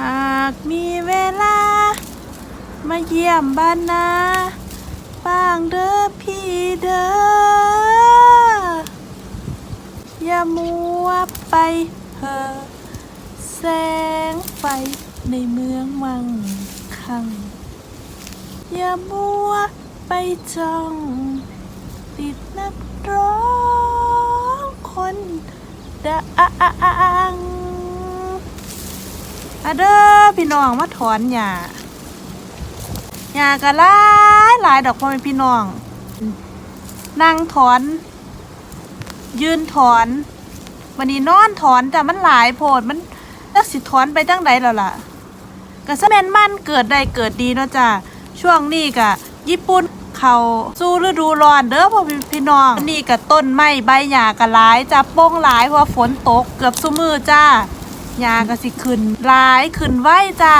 หากมีเวลา มาเยี่ยมบ้านนาบ้างเด้อพี่เด้ออย่ามัวไปเพอแสงไฟในเมืองมังคัง อย่ามัวไปจ้อง ติดนักร้องคนดัง เด้อพี่น้องมาถอนหญ้าหญ้าก็หลายหลายดอกพ่อแม่พี่น้อง นั่งถอน ยืนถอนวันนี้นอนถอนแต่มันหลายโพดมันจักสิถอนไปจังใดแล้วล่ะก็สแมนมันเกิดได้เกิดดีเนาะจ้ะช่วงนี้กะญี่ปุ่นเขาสู้ฤดูร้อนเด้อพ่อพี่น้องนี่กะต้นไม้ใบหญ้ากะหลายจ้ะโป้งหลายเพราะฝนตกเกือบซุมือจ้า หญ้าก็สิขึ้นหลายขึ้นไว้จ้า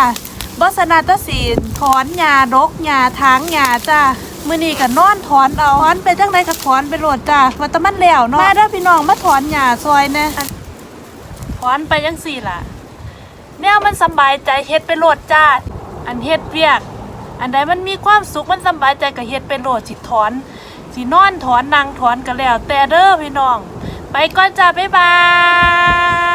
บสนาตสีถอนหญ้ารกหญ้าทางหญ้าจ้ามื้อนี้ก็นอนถอนเอาถอนไปจังไดก็ถอนไปโหลดจ้าว่าต่มันแล้วเนาะมาเด้อพี่น้องมาถอนหญ้าซอยแน่ถอนไปจังซี่ล่ะ แนวมันสบายใจเฮ็ดไปโหลดจ้าอันเฮ็ดเวียก อันใดมันมีความสุขมันสบายใจก็เฮ็ดไปโหลดสิถอนสินอนถอนนั่งถอนก็แล้วแต่เด้อพี่น้อง ไปก่อนจ้าบ๊ายบาย